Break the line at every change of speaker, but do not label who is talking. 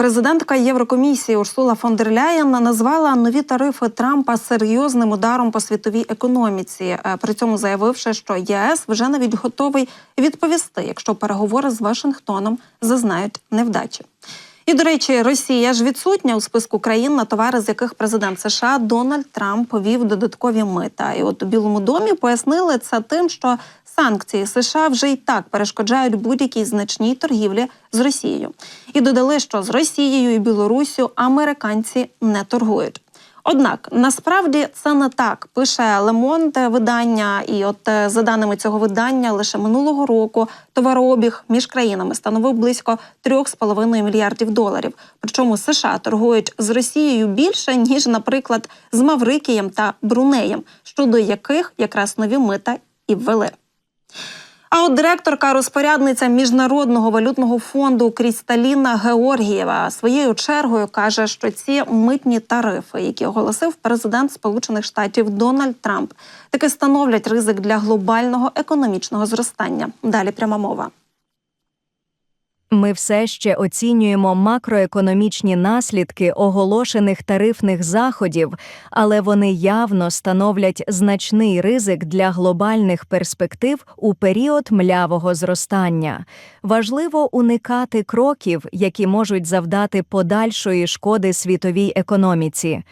Президентка Єврокомісії Урсула фон дер Ляєн назвала нові тарифи Трампа серйозним ударом по світовій економіці. Е, При цьому заявивши, що ЄС вже навіть готовий відповісти, якщо переговори з Вашингтоном зазнають невдачі. І до речі, Росія ж відсутня у списку країн, на товари з яких президент США Дональд Трамп повів додаткові мита. І от у Білому домі пояснили це тим, що санкції США вже й так перешкоджають будь-якій значній торгівлі з Росією. І додали, що з Росією і Білоруссю американці не торгують. Однак насправді це не так. Пише Лемонт видання, і от е, за даними цього видання, лише минулого року товарообіг між країнами становив близько 3,5 мільярдів доларів. Причому США торгують з Росією більше ніж, наприклад, з Маврикієм та Брунеєм, щодо яких якраз нові мита і ввели. А от директорка розпорядниця міжнародного валютного фонду Крісталіна Георгієва своєю чергою каже, що ці митні тарифи, які оголосив президент Сполучених Штатів Дональд Трамп, таки становлять ризик для глобального економічного зростання. Далі пряма мова.
Ми все ще оцінюємо макроекономічні наслідки оголошених тарифних заходів, але вони явно становлять значний ризик для глобальних перспектив у період млявого зростання. Важливо уникати кроків, які можуть завдати подальшої шкоди світовій економіці.